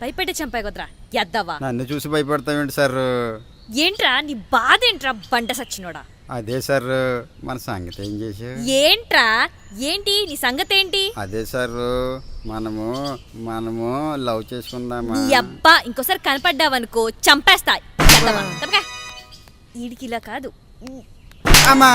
భయపెట్టి చంపాయి కుదరా ఎద్దవా. నన్ను చూసి భయపడతావేంటి సార్? ఏంట్రా నీ బాధ ఏంట్రా బండ సచ్చినోడా. అదే సార్ మన సంగతి ఏం చేసావు ఏంట్రా ఏంటి నీ సంగతి ఏంటి అదే సార్ మనము మనము లవ్ చేసుకుందామా? అబ్బా ఇంకోసారి కనపడ్డావనుకో చంపేస్తా. ఈడికి ఇలా కాదు. అమ్మా!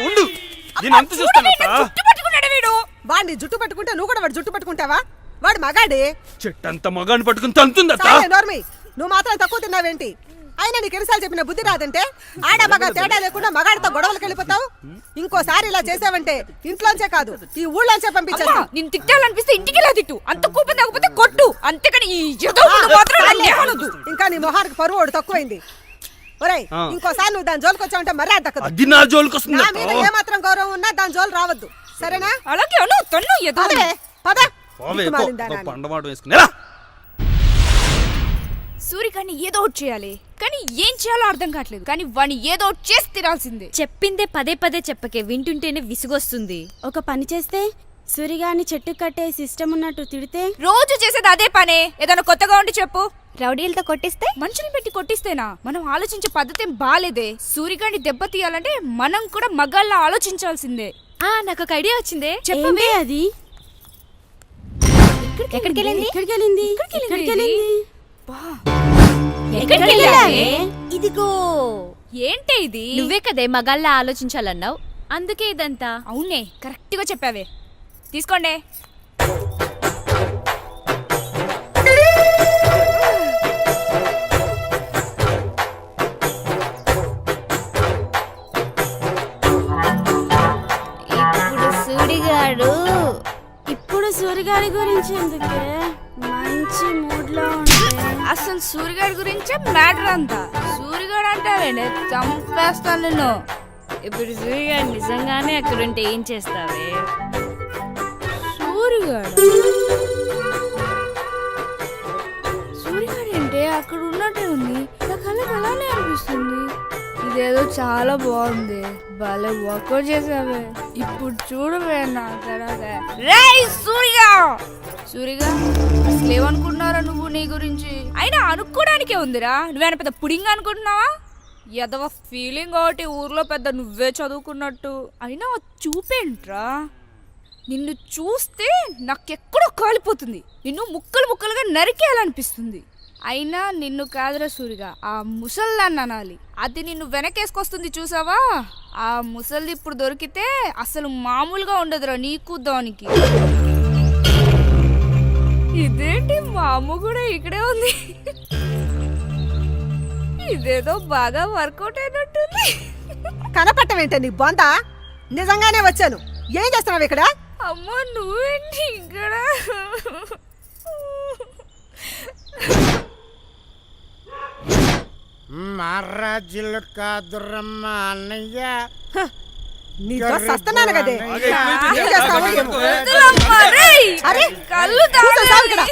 ఉండు. నేను అంతు చూస్తాను వాడిని జుట్టు పట్టుకుంటే నువ్వు కూడా వాడు జుట్టు పట్టుకుంటావా? వాడు మగాడే. చెట్టంత మగాన్ని పట్టుకుని తంతుంది నువ్వు మాత్రం తక్కువ తిన్నావేంటి? అయినా నీకు ఎన్నిసార్లు చెప్పిన బుద్ధి రాదంటే? ఆడ మగ తేడా లేకుండా మగాడితో గొడవలకు వెళ్ళిపోతావు? ఇంకోసారి ఇలా చేసావంటే ఇంట్లోంచే కాదు ఈ ఊళ్ళోంచే పంపించేస్తా నేను తిట్టాలనిపిస్తే ఇంటికి ఇలా తిట్టు. అంత కోపం తగ్గకపోతే కొట్టు. అంతేకాని ఈ. ఇంకా నీ మొహానికి పరువు తక్కువైంది. ఒరేయ్. ఇంకోసారి నువ్వు దాని జోలికి వచ్చావంటే మర్యాద దక్కదు. అది నా జోలికి వస్తుంది. నా. మీద ఏమాత్రం గౌరవం ఉన్నా దాని జోలు రావద్దు. సరేనా? అలాగే అను తన్ను ఎదో పద. పోవే, పో. దిక్కుమాలిన దానా. ఓ పండమాట వేసుకుని. ఎలా? సూరికాన్ని ఏదో ఒకటి చేయాలి. కానీ ఏం చేయాలో అర్థం కావట్లేదు. కానీ వాడిని ఏదో ఒకటి చేసి తినాల్సిందే చెప్పిందే పదే పదే చెప్పకే వింటుంటేనే విసుగొస్తుంది. ఒక పని చేస్తే సూరిగాని చెట్టు కట్టే సిస్టమ్ ఉన్నట్టు తిడితే రోజు చేసేది అదే పనే. ఏదైనా కొత్తగా ఉండి చెప్పు. రౌడీలతో కొట్టిస్తే? మనుషులు పెట్టి కొట్టిస్తేనా? మనం ఆలోచించే పద్ధతి బాలేదే. సూరిగాన్ని దెబ్బ తీయాలంటే మనం కూడా మగాళ్ళ ఆలోచించాల్సిందే. ఆ నాకు ఒక ఐడియా వచ్చిందే. చెప్పవే ఏంటి అది? ఎక్కడికి వెళ్ళింది ఎక్కడికి వెళ్ళింది ఎక్కడికి ఎక్కడికి వెళ్ళింది? ఇదిగో. ఏంటే ఇది? నువ్వే కదే మగాళ్ళ ఆలోచించాలన్నావు. అందుకే ఇదంతా. అవునే కరెక్ట్గా చెప్పావే. తీసుకోండి. ఇప్పుడు సూరిగాడు ఇప్పుడు సూరిగాడి గురించి ఎందుకే? మంచి మూడ్లో ఉంటే అసలు సూరిగాడి గురించే మ్యాటర్ అంతా. సూరిగాడు అంటావేనే చంపేస్తాను నిన్ను. ఇప్పుడు సూర్య నిజంగానే అక్కడుంటే ఏం చేస్తావే? సూరిగాడు? సూరిగాడు అంటే అక్కడ ఉన్నట్టే ఉంది. నా కళ్ళకి అలానే అనిపిస్తుంది. ఇదేదో చాలా బాగుంది. భలే వర్కౌట్ చేసావే. ఇప్పుడు చూడవే నా తర్వాత రేయ్ సూరిగా! సూరిగా? అసలు ఏమనుకుంటున్నారా నువ్వు నీ గురించి? అయినా అనుకోవడానికే ఉందిరా. నువ్వేనా పెద్ద పుడింగ్ అనుకుంటున్నావా? ఎదవ ఫీలింగ్ ఒకటి ఊర్లో పెద్ద నువ్వే చదువుకున్నట్టు. అయినా చూపేంట్రా? నిన్ను చూస్తే నాకెక్కడో కాలిపోతుంది. నిన్ను ముక్కలు ముక్కలుగా నరికేయాలనిపిస్తుంది. అయినా నిన్ను కాదురా సూరిగా ఆ ముసల్దాన్ని అనాలి. అది నిన్ను వెనకేసుకొస్తుంది చూసావా? ఆ ముసల్ది ఇప్పుడు దొరికితే అసలు మామూలుగా ఉండదురా నీకు దానికి ఇదేంటి మా అమ్మ కూడా ఇక్కడే ఉంది? ఇదేదో బాగా వర్కౌట్ అయినట్టుంది. కనపట్టమేంటే నీ బొంద నిజంగానే వచ్చాను. ఏం చేస్తున్నావు ఇక్కడ? అమ్మ నువ్వేంటి ఇక్కడ? మహారాజులు కాదురమ్మ అన్నయ్య. నీతో సస్తున్నాను కదే. ఏం చేస్తావో? ఏమో. అరే కళ్ళు కూర్చో, సావు ఇక్కడ.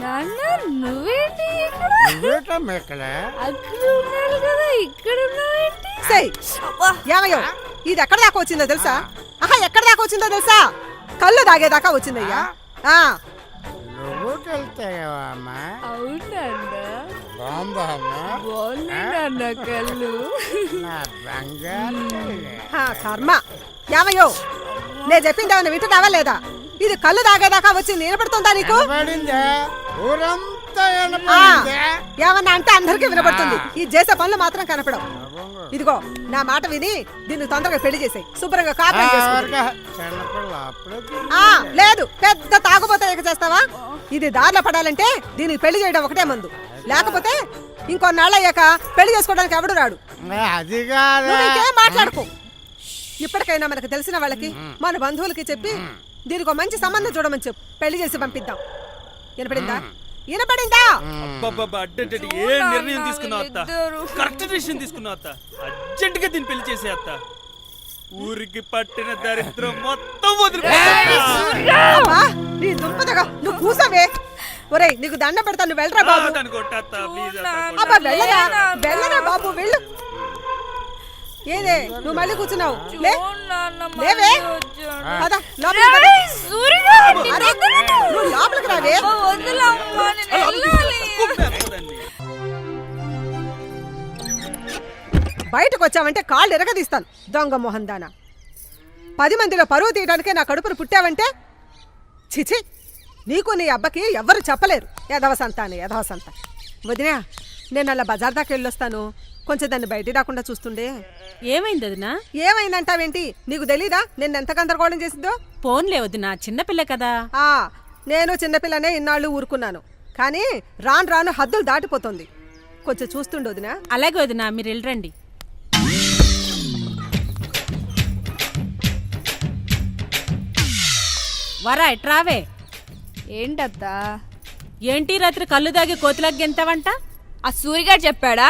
నాన్న నువ్వేంటి ఇక్కడ? నువ్వేట మేకల అక్కడ ఉన్నాను కదా ఇక్కడ ఉన్నావేంటి? సేయ్ అబ్బా, ఏమయ్యో ఇది ఎక్కడ దాకా వచ్చిందో తెలుసా? ఆహా ఎక్కడ దాకా వచ్చిందో తెలుసా? కళ్ళు దాగేదాకా వచ్చిందయ్యా. ఆ. నువ్వు వెళ్తావా అమ్మ అవునన్నా బాంబమ్మ బాగున్నాయి నాన్న కళ్ళు. నా. ఆ, కర్మ. ఏమయ్యో నేను చెప్పింది ఏమైనా వింటున్నావా లేదా? ఇది కళ్ళు దాగేదాకా వచ్చింది వినపడుతుందా నీకు? ఊరంతా ఆ, ఏమన్నా అంటే అందరికీ వినపడుతుంది. ఈ చేసే పనులు మాత్రం కనపడవు. ఇదిగో నా మాట విని దీన్ని తొందరగా పెళ్ళి చేసాయి. శుభ్రంగా కాపురం చేసుకో. ఎవరికా? చిన్నపిల్ల అప్పుడే తిరిగి. ఆ లేదు పెద్ద తాగుబోతే ఎగ చేస్తావా? ఇది దారిలో పడాలంటే దీనికి పెళ్ళి చేయడం ఒకటే మందు. లేకపోతే ఇంకొన్నాళ్ళు అయ్యాక పెళ్ళి చేసుకోవడానికి ఎవడు రాడు? అది కాదు. నువ్వు ఇంకేం మాట్లాడుకో. ఇప్పటికైనా మనకు తెలిసిన వాళ్ళకి మన బంధువులకి చెప్పి దీనికి మంచి సంబంధం చూడమని చెప్పు. పెళ్ళి చేసి పంపిద్దాం. వినపడిందా? వినపడిందా? అబ్బబ్బబ్బా, అడ్డడ్డడ్డ, ఏ నిర్ణయం తీసుకున్నావు అత్త? కరెక్ట్ డిసిషన్ తీసుకున్నావు అత్త. అర్జెంట్గా దీన్ని పెళ్ళి చేసే అత్త. ఊరికి పట్టిన దరిద్రం మొత్తం అమ్మా, నీ దుంపదగా. నువ్వు కూసవే. ఒరేయ్ నీకు దండ పెడతా నువ్వు వెళ్ళరా బాబు? అబ్బా వెళ్ళరా వెళ్ళరా బాబు వెళ్ళు. ఏదే నువ్వు మళ్ళీ కూర్చున్నావు? లే లేవే. పద, లోపలికి పద. అరే, నువ్వు లోపలికి రావే. బయటకు వచ్చావంటే కాళ్ళు ఎరగదీస్తాను దొంగ మొహం దానా పది మందిలో పరువు తీయడానికే నా కడుపును పుట్టావంటే చిచి నీకు నీ అబ్బకి ఎవ్వరు చెప్పలేరు. యధవ సంత అని యధవ సంత వదినా నేను అలా బజార్ దాకా వెళ్ళొస్తాను. కొంచెం దాన్ని బయటికి రాకుండా చూస్తుండే. ఏమైంది వదినా? ఏమైందంటావేంటి? నీకు తెలీదా? నేను ఎంత గందరగోళం చేసిందో? ఫోన్లే వదినా చిన్నపిల్ల కదా. ఆ నేను చిన్నపిల్లనే ఇన్నాళ్ళు ఊరుకున్నాను. కానీ రాను రాను హద్దులు దాటిపోతుంది. కొంచెం చూస్తుండు వదినా. అలాగే వదినా మీరు వెళ్ళరండి. వరా ఎట్రావే ఏంటత్తా? ఏంటి రాత్రి కళ్ళు దాగి కోతిలాగ్ గెంతావంట? ఆ సూరిగారు చెప్పాడా?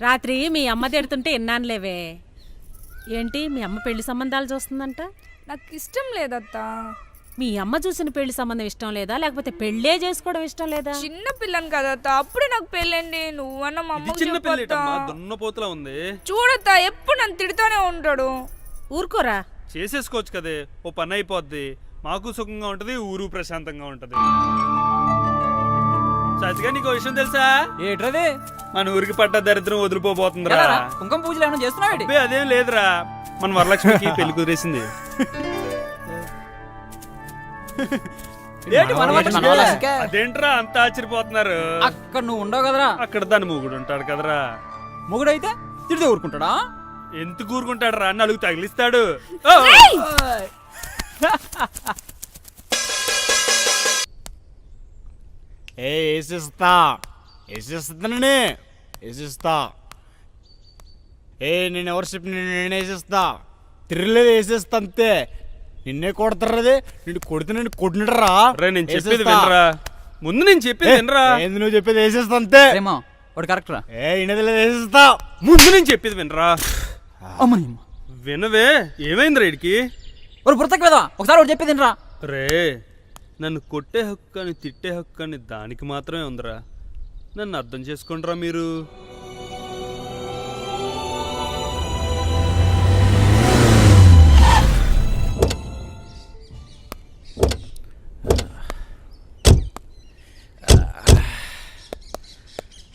రాత్రి మీ అమ్మ తిడుతుంటే విన్నానులేవే ఏంటి మీ అమ్మ పెళ్ళి సంబంధాలు చూస్తుందంట? నాకు ఇష్టం లేదత్తా. మీ అమ్మ చూసిన పెళ్ళి సంబంధం ఇష్టం లేదా? లేకపోతే పెళ్ళే చేసుకోవడం ఇష్టం లేదా? చిన్న పిల్లని కదత్తా. అప్పుడే నాకు పెళ్ళండి. నువ్వన్న మా చిన్న దున్నపోతులా ఉంది. చూడత్తా ఎప్పుడు నన్ను తిడుతూనే ఉంటాడు. ఊరుకోరా. చేసేసుకోవచ్చు కదే. ఓ పని అయిపోద్ది. మాకు సుఖంగా ఉంటది ఊరు ప్రశాంతంగా ఉంటది. సచిగా నీకు విషయం తెలుసా? ఏట్రది? మన ఊరికి పడ్డ దరిద్రం వదిలిపోబోతుందిరా? కుంకుమ పూజలు ఏమైనా చేస్తున్నావు అబ్బే అదేం లేదురా. మన వరలక్ష్మికి పెళ్ళి కుదిరేసింది? అదేంట్రా అంత ఆశ్చర్యపోతున్నారు? అక్కడ నువ్వు ఉండవు కదరా. అక్కడ దాని మూగుడు ఉంటాడు కదరా. మొగుడైతే తిడితే ఊరుకుంటాడా? ఎంత కూరుకుంటాడు రా నలుగు తగిలిస్తాడు ఓ! ఏ వేసిస్తా వేసిస్తానని వేసిస్తా ఏ నేను ఎవరు చెప్పి నేను వేసిస్తా తిరగలేదు వేసేస్తా అంతే. నిన్నే కొడతారది నిన్ను కొడితే నేను కొట్టినరా రే నేను చెప్పేది వినరా. ముందు నేను చెప్పేది వినరా. ఏంది నువ్వు చెప్పేది వేసేస్తా అంతే. ఏమో వాడు కరెక్ట్ రా. ఏ ఇనది లేదు వేసేస్తా ముందు నేను చెప్పేది వినరా. అమ్మని వినవే ఏమైంది రేడికి ఒక పుస్తక కదా ఒకసారి వాడు చెప్పేది రా రే నన్ను కొట్టే హక్కు అని తిట్టే హక్కు అని దానికి మాత్రమే ఉందిరా. నన్ను అర్థం చేసుకుంటారా మీరు?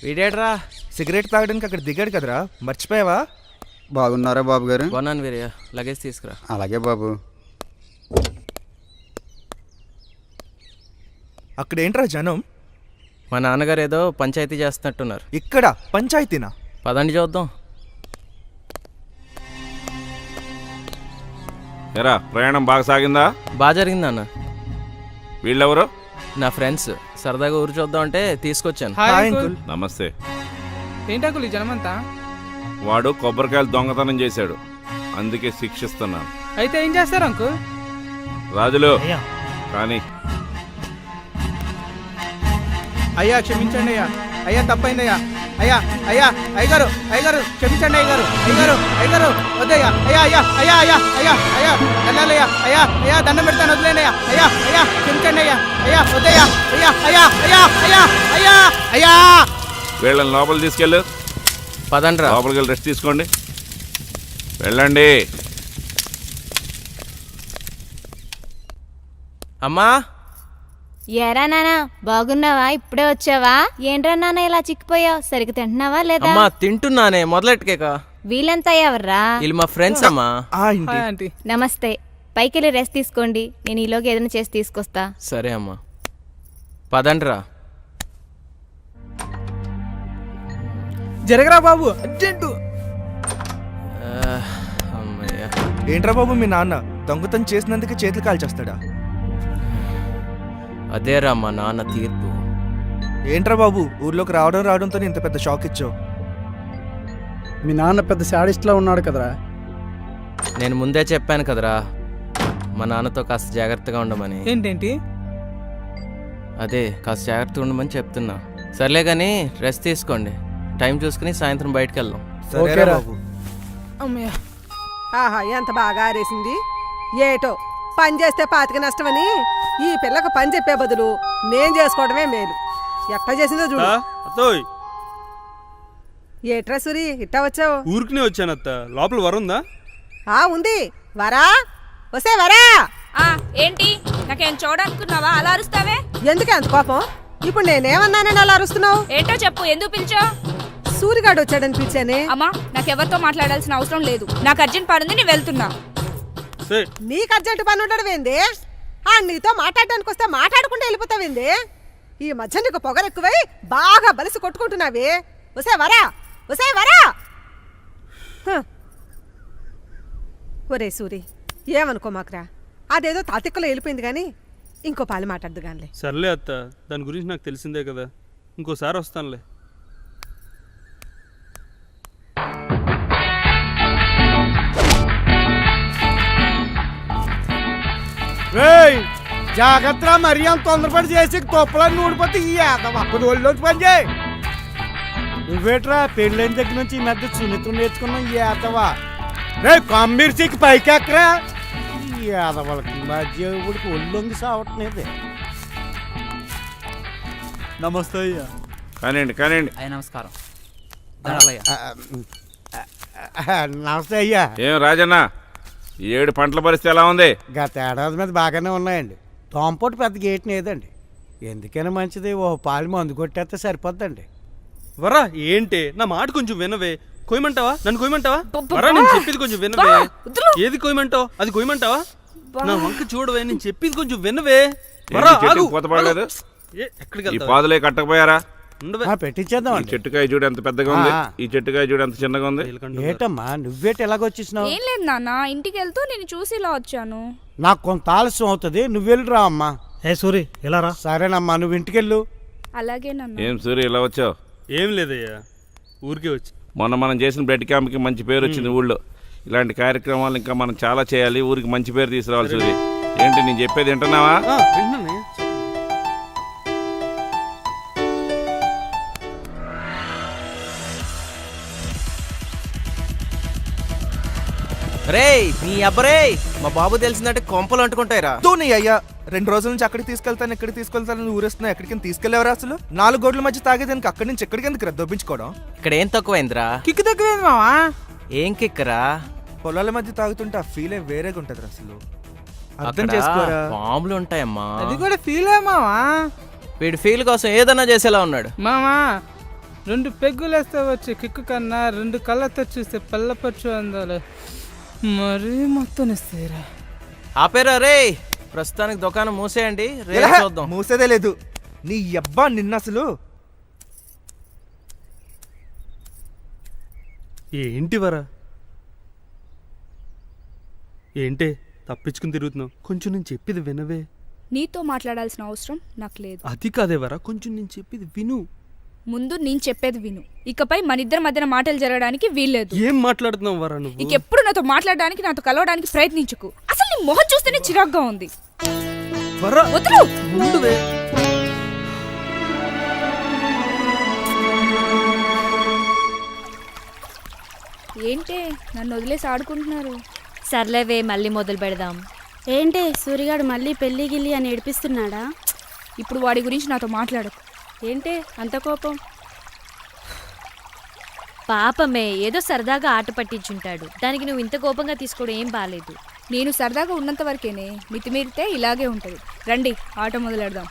వీడేట్రా? సిగరెట్ తాగడానికి అక్కడ దిగాడు కదరా? మర్చిపోయావా? బాగున్నారా బాబు గారు కొన్నాను వీరయ్య. లగేజ్ తీసుకురా. అలాగే బాబు. అక్కడ ఏంట్రా జనం? మా నాన్నగారు ఏదో పంచాయతీ చేస్తున్నట్టున్నారు. ఇక్కడ పంచాయతీనా? పదండి చూద్దాం. ఎరా ప్రయాణం బాగా సాగిందా? బాగా జరిగింది అన్న వీళ్ళెవరు? నా ఫ్రెండ్స్. సరదాగా ఊరు చూద్దాం అంటే తీసుకొచ్చాను. Hi uncle. నమస్తే. ఏంటకులు ఈ జనమంతా? వాడు కొబ్బరికాయలు దొంగతనం చేశాడు. అందుకే శిక్షిస్తున్నాను. అయితే ఏం చేస్తారు అంకు రాజులు. కానీ అయ్యా క్షమించండి అయ్యా అయ్యా తప్పైందయ్యా అయ్యా అయ్యా అయ్యగారు అయ్యగారు క్షమించండి అయ్యగారు అయ్యగారు అయ్యగారు వద్దయ్యా అయ్యా అయ్యా అయ్యా అయ్యా అయ్యా అయ్యా వెళ్ళాలయ్యా అయ్యా అయ్యా దండం పెడతాను వదిలేండి అయ్యా అయ్యా అయ్యా క్షమించండి అయ్యా అయ్యా వద్దయ్యా అయ్యా అయ్యా అయ్యా అయ్యా అయ్యా అయ్యా వీళ్ళని లోపల తీసుకెళ్ళు పదండి లోపలికి వెళ్ళి రెస్ట్ తీసుకోండి వెళ్ళండి అమ్మా ఏరా నానా బాగున్నావా? ఇప్పుడే వచ్చావా? ఏంట్రా నాన్న ఇలా చిక్కిపోయావు? సరిగ్గా తింటున్నావా లేదా? అమ్మా తింటున్నానే మొదలెట్టుకేక. వీళ్ళంతా ఎవర్రా? వీళ్ళు మా ఫ్రెండ్స్ అమ్మా. ఆ ఇంటి నమస్తే. పైకి వెళ్ళి రెస్ట్ తీసుకోండి. నేను ఈలోకి ఏదైనా చేసి తీసుకొస్తా. సరే అమ్మా. పదండి రా జరగరా బాబు? అర్జెంటు. ఏంట్రా బాబు మీ నాన్న? దొంగతనం చేసినందుకు చేతులు కాల్చేస్తాడా? అదేరా మా నాన్న తీర్పు. ఏంట్రా బాబు ఊర్లోకి రావడం రావడంతో ఇంత పెద్ద షాక్ ఇచ్చావు? మీ నాన్న పెద్ద శాడిస్ట్లా ఉన్నాడు కదరా. నేను ముందే చెప్పాను కదరా మా నాన్నతో కాస్త జాగ్రత్తగా ఉండమని. ఏంటేంటి? అదే కాస్త జాగ్రత్తగా ఉండమని చెప్తున్నా. సర్లే కానీ రెస్ట్ తీసుకోండి. టైం చూసుకుని సాయంత్రం బయటకు వెళ్దాం సరేరా బాబు. అమ్మయ్య. ఆహా ఎంత బాగా ఆరేసింది. ఏటో పని చేస్తే పాతిక నష్టమని ఈ పిల్లకు పని చెప్పే బదులు నేను చేసుకోవడమే మేలు. ఎట్లా చేసిందో చూడు. అత్త, అత్తోయ్. ఏట్రా సూరి ఇట్టా వచ్చావు? ఊరికినే వచ్చాను అత్త. లోపల వరుందా ఆ ఉంది. వరా. వసే వరా. ఏంటి? నాకేం చూడనుకున్నావా? అలా అరుస్తావే? ఎందుకే అంత కోపం? ఇప్పుడు నేనేమన్నానని అలా అరుస్తున్నావు? ఏంటో చెప్పు ఎందుకు పిలిచావు? సూరిగాడు వచ్చాడని పిలిచానే. అమ్మా నాకెవరితో మాట్లాడాల్సిన అవసరం లేదు. నాకు అర్జెంట్ పని ఉంది నేను వెళ్తున్నా. నీకు అర్జెంట్ పని ఉండడం ఏంది ఆ నీతో మాట్లాడడానికి వస్తే మాట్లాడకుండా వెళ్ళిపోతావింది? ఈ మధ్య నీకు పొగరెక్కువై బాగా బలిసి కొట్టుకుంటున్నావి. వసే వరా. వసే వరా. హ. ఒరే సూరి ఏమనుకో మాకురా అదేదో తాతిక్కలో వెళ్ళిపోయింది కానీ ఇంకో పాలు మాట్లాడదు కానీ సర్లే అత్త దాని గురించి నాకు తెలిసిందే కదా. ఇంకోసారి వస్తానులే. జాగ్రత్త మరీ అంత తొందరపడి చేసి తొప్పలని ఊడిపోతే ఈ కొద్ది ఒళ్ళోకి పని చేయి. నువ్వేట్రా పెళ్ళైన దగ్గర నుంచి ఈ మధ్య సున్నితం నేర్చుకున్నావు ఈ ఏదవా రే కమ్మిర్చికి పైకి ఎక్కరా ఈ ఏదవాళ్ళకి మధ్య ఇప్పటికి ఒళ్ళొంగి సావట్లేదు. నమస్తే అయ్యా. కానివ్వండి కానివ్వండి. అయ్య నమస్కారం. నమస్తే అయ్యా. ఏం రాజన్న? ఏడు పంటల పరిస్థితి ఎలా ఉంది? గత ఏడాది మీద బాగానే ఉన్నాయండి. తోంపోటు పెద్ద గేట్ లేదండి ఎందుకైనా మంచిది ఓ పాలు మందు కొట్టేస్తే సరిపోద్దండి. వరా ఏంటి? నా మాట కొంచెం వినవే. కొయ్యమంటావా? నన్ను కొయ్యమంటావా? వరా నేను చెప్పేది కొంచెం వినవే. ఏది కొయ్యమంటావు? అది కొయ్యమంటావా? నా వంక చూడవే నేను చెప్పేది కొంచెం వినవే. వరా ఆగు. ఎక్కడికి ఈ పాదులే కట్టకపోయారా? పెట్టించేద్దామండి. చెట్టుకాయ చూడు ఎంత పెద్దగా ఉంది. ఈ చెట్టుకాయ చూడు ఎంత చిన్నగా ఉంది. ఏటమ్మా నువ్వేటి ఎలాగొచ్చేసినావు ఏం లేదు నాన్న ఇంటికి వెళ్తూ నేను చూసి ఇలా వచ్చాను. నాకు కొంత ఆలస్యం అవుతుంది నువ్వు వెళ్ళిరా అమ్మా. ఏ సూరి ఇలా రా? సరేనమ్మా నువ్వు ఇంటికెళ్ళు. అలాగే నాన్న. ఏం సూర్య ఇలా వచ్చావు? ఏం లేదయ్యా ఊరికే వచ్చి. మొన్న మనం చేసిన బ్లడ్ క్యాంప్కి మంచి పేరు వచ్చింది ఊళ్ళో. ఇలాంటి కార్యక్రమాలు ఇంకా మనం చాలా చేయాలి ఊరికి మంచి పేరు తీసుకురావాలి ఏంటి నేను చెప్పేది వింటున్నావా? రేయ్ నీ అబ్బరే మా బాబు తెలిసిందంటే కొంపలు అంటుకుంటాయిరా. నీ అయ్యా రెండు రోజుల నుంచి అక్కడికి తీసుకెళ్తాను ఎక్కడికి తీసుకెళ్తాను ఊరేస్తున్నా ఎక్కడికి తీసుకెళ్ళేవరా అసలు? నాలుగు గోడ్ల మధ్య తాగేదానికి అక్కడి నుంచి ఎక్కడికి ఎందుకు దొబ్బించుకోవడం? ఇక్కడ ఏం తక్కువైందిరా? కిక్కు తక్కువేంది మావా? ఏం కిక్కరా? పొలాల మధ్య తాగుతుంటే ఆ ఫీలే వేరేగా ఉంటది అసలు. అర్థం చేసుకోరా? పాములు ఉంటాయమ్మా. అది కూడా ఫీల్ మావా? వీడి ఫీల్ కోసం ఏదన్నా చేసేలా ఉన్నాడు. మామా రెండు పెగ్గులేస్తే వచ్చే కిక్కు కన్నా రెండు కళ్ళతో చూస్తే పల్లపచ్చు అందాలి. మరీ మొత్తం ఇస్తాయిరా ఆపేరా రే ప్రస్తుతానికి దుకాణం మూసేయండి. రేపు? చూద్దాం. మూసేదే లేదు. నీ అబ్బా నిన్న అసలు. ఏంటి వరా? ఏంటే తప్పించుకుని తిరుగుతున్నావు? కొంచెం నేను చెప్పేది వినవే. నీతో మాట్లాడాల్సిన అవసరం నాకు లేదు. అది కాదే వరా? కొంచెం నేను చెప్పేది విను. ముందు నేను చెప్పేది విను. ఇకపై మన ఇద్దరి మధ్యన మాటలు జరగడానికి వీల్లేదు. ఏం మాట్లాడుతున్నావు వరా నువ్వు? ఇంకెప్పుడు నాతో మాట్లాడడానికి నాతో కలవడానికి ప్రయత్నించుకు. అసలు నీ మొహం చూస్తేనే చిరాగ్గా ఉంది. వరా వదులు. ఉండువే ఏంటే నన్ను వదిలేసి ఆడుకుంటున్నారు? సర్లేవే మళ్ళీ మొదలు పెడదాం. ఏంటి సూరిగాడు మళ్ళీ పెళ్ళి గిల్లి అని ఏడిపిస్తున్నాడా? ఇప్పుడు వాడి గురించి నాతో మాట్లాడకు. ఏంటి అంత కోపం? పాపమే ఏదో సరదాగా ఆట పట్టించుంటాడు. దానికి నువ్వు ఇంత కోపంగా తీసుకోవడం ఏం బాలేదు. నేను సరదాగా ఉన్నంత వరకేనే మితిమీరితే ఇలాగే ఉంటది. రండి ఆట మొదలెడదాం.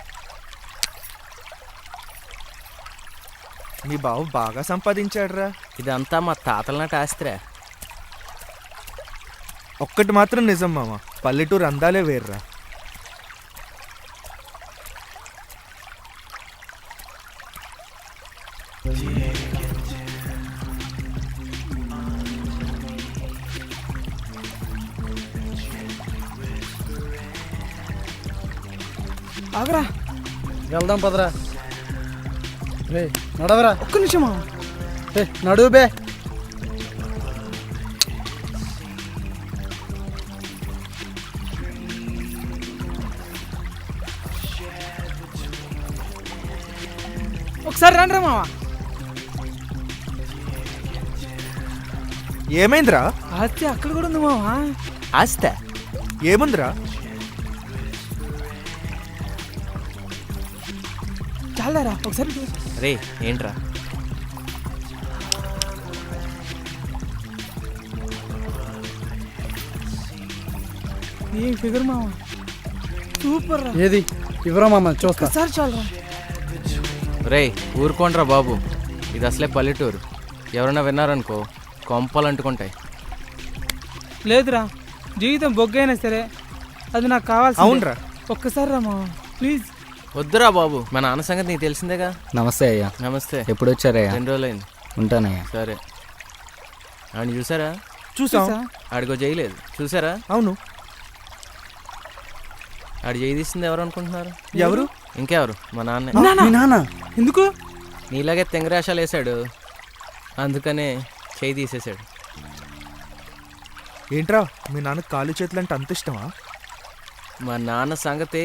నీ బావు బాగా సంపాదించాడురా. ఇదంతా మా తాతల నాటి ఆస్తిరా. ఒక్కటి మాత్రం నిజం మామ పల్లెటూరు అందాలే వేర్రా. ఆగరా. వెళ్దాం పదరా. రే నడవరా. ఒక్క నిమిషమా? ఏ నడువు బే. ఒకసారి రండి మావా. ఏమైందిరా? ఆస్తి అక్కడ కూడా ఉంది మావా. ఆస్త? ఏముందిరా? చాలారా ఒకసారి. రే ఏంట్రా? ఏం ఫిగర్ మావా సూపర్ రా. ఏది? ఇవ్వరా మామ చూస్తా. ఒకసారి చాలరా. రే ఊరుకోండ్రా బాబు. ఇది అసలే పల్లెటూరు. ఎవరైనా విన్నారనుకో కొంపలు అంటుకుంటాయి. లేదురా. జీవితం బొగ్గైనా సరే అది నాకు కావాల్సి అవునురా. ఒక్కసారి రా మావా ప్లీజ్. వద్దురా బాబు మా నాన్న సంగతి నీకు తెలిసిందేగా? నమస్తే అయ్యా. నమస్తే. ఎప్పుడు వచ్చారయ్యా రెండు రోజులైంది. ఉంటానయ్యా. సరే. ఆడిని చూసారా? చూసాం. ఆడికో చేయలేదు చూసారా? అవును. ఆడి చేయి తీసింది ఎవరు అనుకుంటున్నారు? ఎవరు? ఇంకెవరు? మా నాన్నే. మీ నాన్న. ఎందుకు? నీలాగే తెంగరాశాలు వేసాడు అందుకనే చేయి తీసేశాడు. ఏంట్రా మీ నాన్న కాలు చేతులు అంటే అంత ఇష్టమా? మా నాన్న సంగతి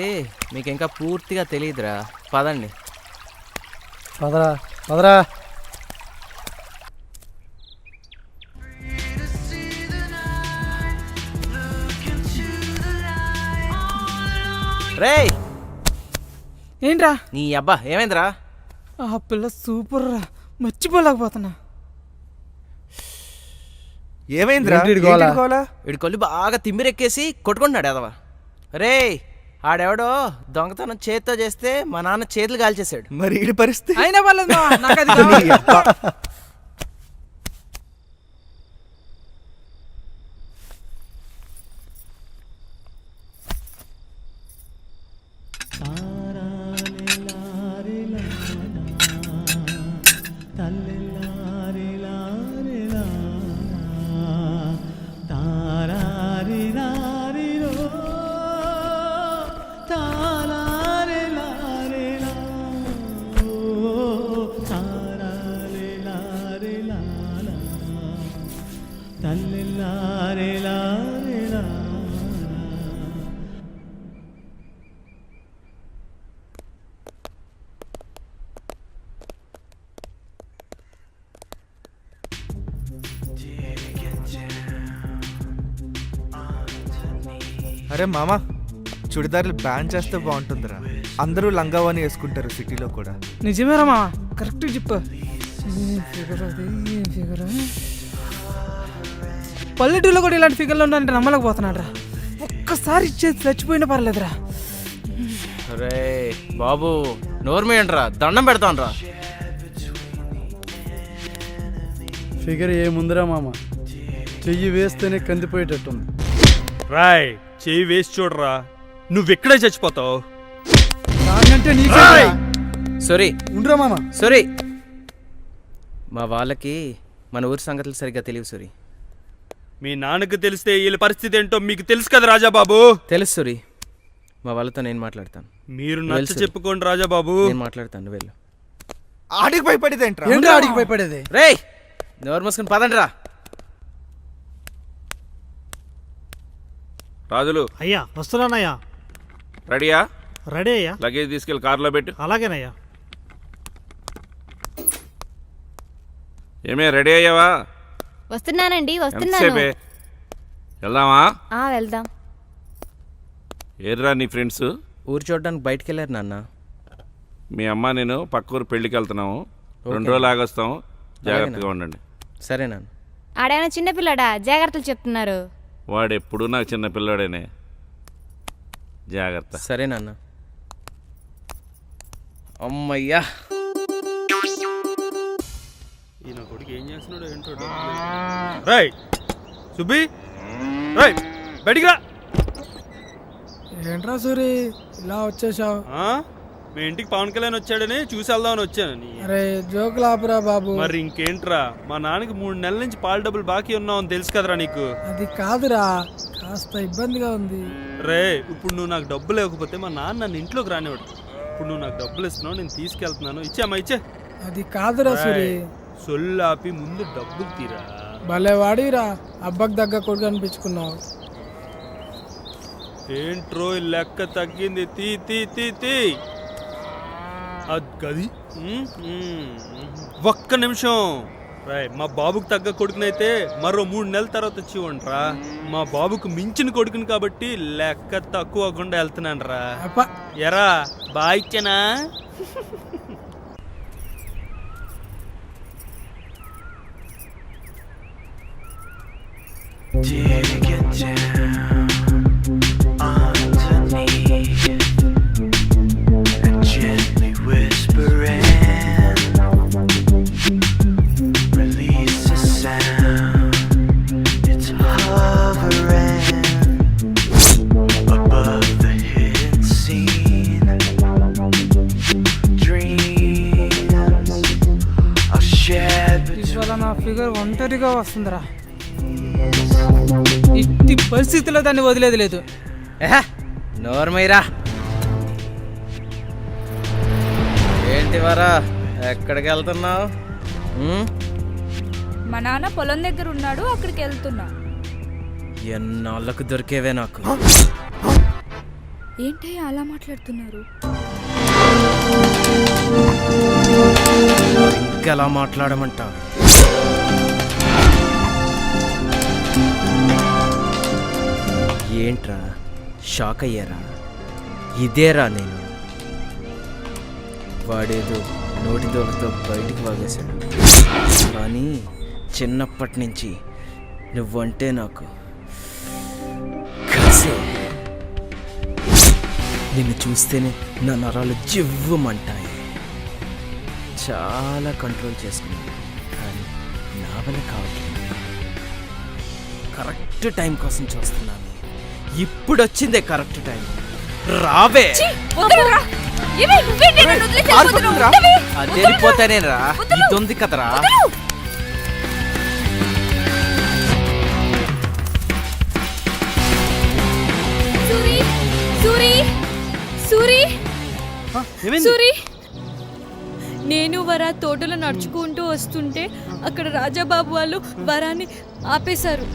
మీకు ఇంకా పూర్తిగా తెలియదురా పదండి. పదరా పదరా. రేయ్! ఏంట్రా? నీ అబ్బా ఏమైందిరా? ఆ పిల్ల సూపర్ రా మర్చిపోలేకపోతున్నా. ఏమైందిరా? ఏంటి గోల? వీడి కొల్లు బాగా తిమ్మిరెక్కేసి కొట్టుకుంటున్నాడు అదవా రే ఆడెవడో దొంగతనం చేత్తో చేస్తే మా నాన్న చేతులు కాల్చేశాడు మరి ఈడి పరిస్థితి? అయినా పర్లేదు మావా నాకు అది కావాలి. అరే మామా చుడిదార్లు బ్యాన్ చేస్తే బాగుంటుందిరా. అందరూ లంగావాని వేసుకుంటారు సిటీలో కూడా. నిజమేరా మావా కరెక్ట్ చెప్పు. పల్లెటూరులో కూడా ఇలాంటి ఫిగర్లు ఉన్నాయంటే నమ్మలేకపోతున్నాడు రా ఒక్కసారి ఇచ్చేది చచ్చిపోయినా పర్లేదురా. రే బాబు నోర్మేయంట్రా దండం పెడతాను రా ఫిగర్ ఏముందిరా మామ? చెయ్యి వేస్తేనే కందిపోయేటట్టుంది. రాయ్ చేయి వేసి చూడరా. నువ్వెక్కడే చచ్చిపోతావు? నాకంటే నీకే సారీ. ఉండరా మామ. సారీ. మా వాళ్ళకి మన ఊరి సంగతులు సరిగ్గా తెలియవు సూరి. మీ నాన్నకు తెలిస్తే వీళ్ళ పరిస్థితి ఏంటో మీకు తెలుసు కదా రాజాబాబు? తెలుసు సూరి. మా వాళ్ళతో నేను మాట్లాడతాను. మీరు నచ్చ చెప్పుకోండి రాజాబాబు. నేను మాట్లాడతాను వెళ్ళు. ఆడికి భయపడేదేంట్రా? ఏంట్రా ఆడికి భయపడేది? రేయ్! నోరు మూసుకుని పదండి రా రాజులు. అయ్యా వస్తున్నానయ్యా. రెడీయా? రెడీ అయ్యా. లగేజ్ తీసుకెళ్ళి కారులో పెట్టు. అలాగేనయ్యా. ఏమే రెడీ అయ్యావా? వస్తున్నానండి వస్తున్నాను. ఎంతసేపే? వెళ్దామా? ఆ వెళ్దాం. ఏర్రా నీ ఫ్రెండ్స్? ఊరు చూడడానికి బయటికి వెళ్ళారు నాన్న. మీ అమ్మ నేను పక్క ఊరు పెళ్ళికి వెళ్తున్నాము. రెండు. రోజులు ఆగొస్తాం జాగ్రత్తగా ఉండండి. సరే నాన్న. ఆడేమైనా చిన్నపిల్లడా జాగ్రత్తలు చెప్తున్నారు. వాడు ఎప్పుడు నాకు చిన్న పిల్లాడేనే. జాగ్రత్త. సరే నాన్న. అమ్మయ్యా. ఈయన కొడుకు ఏం చేస్తున్నాడు ఏంటో రాయ్ సుబ్బి. రాయ్ బయటికి రా. ఏంట్రా సూరి? ఇలా వచ్చేసావు. ఆ? మీ ఇంటికి పవన్ కళ్యాణ్ వచ్చాడని చూసి వెళ్దామని వచ్చాను. అరే జోకులు ఆపురా బాబు. మరి ఇంకేంట్రా? మా నాన్నకి మూడు నెలల నుంచి పాల డబ్బులు బాకీ ఉన్నావని తెలుసు కదరా నీకు. అది కాదురా కాస్త ఇబ్బందిగా ఉంది. రే ఇప్పుడు నువ్వు నాకు డబ్బులు లేకపోతే మా నాన్న నన్ను ఇంట్లోకి రానివాడు ఇప్పుడు నువ్వు నాకు డబ్బులు ఇస్తున్నావు నేను తీసుకెళ్తున్నాను. ఇచ్చామా ఇచ్చే. అది కాదురా సూరి. సొల్లాపి ముందు డబ్బులు తీరా. భలే వాడిరా అబ్బకు దగ్గర కొడుకు అనిపించుకున్నావు. ఏంట్రో ఈ లెక్క తగ్గింది? తీ తీ తీ తీ. గది ఒక్క నిమిషం. రాయ్ మా బాబుకు తగ్గ కొడుకునైతే మరో మూడు నెలల తర్వాత వచ్చి ఉండరా మా బాబుకు మించిన కొడుకుని కాబట్టి లెక్క తక్కువ అవ్వకుండా వెళ్తున్నాను రా ఎరా బాగా ఇచ్చానా? ఇవాళ ఒంటరిగా వస్తుందిరా. ఇట్టి పరిస్థితిలో దాన్ని వదిలేదు లేదు. నోర్మైరా ఏంటి వరా ఎక్కడికి వెళ్తున్నావు? మా నాన్న పొలం దగ్గర ఉన్నాడు అక్కడికి వెళ్తున్నా. ఎన్నాళ్ళకు దొరికేవే నాకు? ఏంటయ్యా అలా మాట్లాడుతున్నారు? ఇంకెలా మాట్లాడమంటావు. ఏంట్రా? షాక్ అయ్యారా? ఇదేరా నేను. వాడేదో నోటి దోలతో బయటికి వాగేశాడు. కానీ చిన్నప్పటి నుంచి నువ్వంటే నాకు కసే నిన్ను చూస్తేనే నా నరాలు జివ్వమంటాయి. చాలా కంట్రోల్ చేసుకున్నాను కానీ నా వల్ల కావట్లేదు. కరెక్ట్ టైం కోసం చూస్తున్నాను. ఇప్పుడు వచ్చిందే కరెక్ట్ టైం. రావే. అది రా ఇది ఉంది కదరా. సూరి సూరి సూరి. సూరి. నేను వరా తోటలో నడుచుకుంటూ వస్తుంటే అక్కడ రాజాబాబు వాళ్ళు వరాన్ని ఆపేశారు.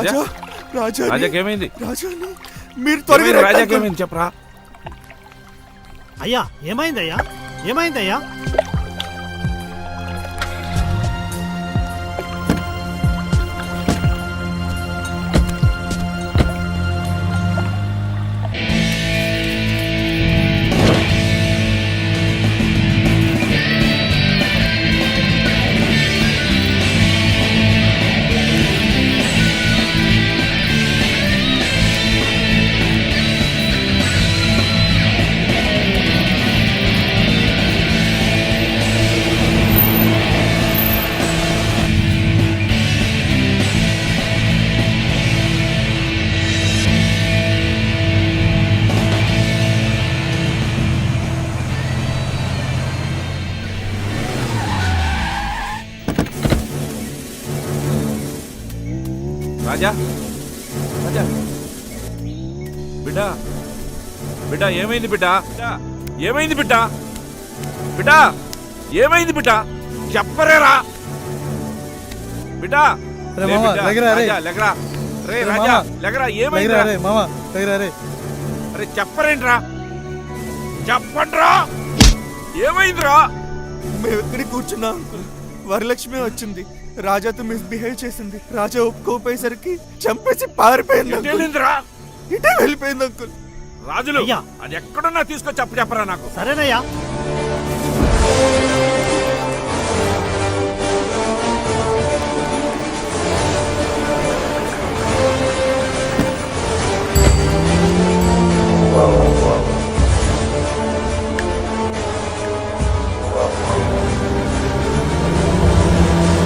రాజా? రాజా రాజా రాజాకి ఏమైంది రాజాని మీరు త్వరగా చెప్పరా. అయ్యా ఏమైందయ్యా? ఏమైందయ్యా? బిడ్డా ఏమైంది బిడ్డా? ఏమైంది బిడ్డా? బిడ్డా ఏమైంది బిడ్డా? చెప్పరేరా బిడ్డా లెగరా, రే. రాజా, లెగరా ఏమైంది అరే చెప్పరేంట్రా. చెప్పండ్రా. ఏమైందిరా? మేము ఎక్కడికి కూర్చున్నాం. వరలక్ష్మి వచ్చింది. రాజాతో మిస్బిహేవ్ చేసింది. రాజా ఒప్పుకోపోయేసరికి చంపేసి పారిపోయింది ఇటే వెళ్ళిపోయింది అంకుల్. రాజులు అది ఎక్కడున్నా తీసుకొచ్చి చెప్పు చెప్పరా నాకు. సరేనయ్యా.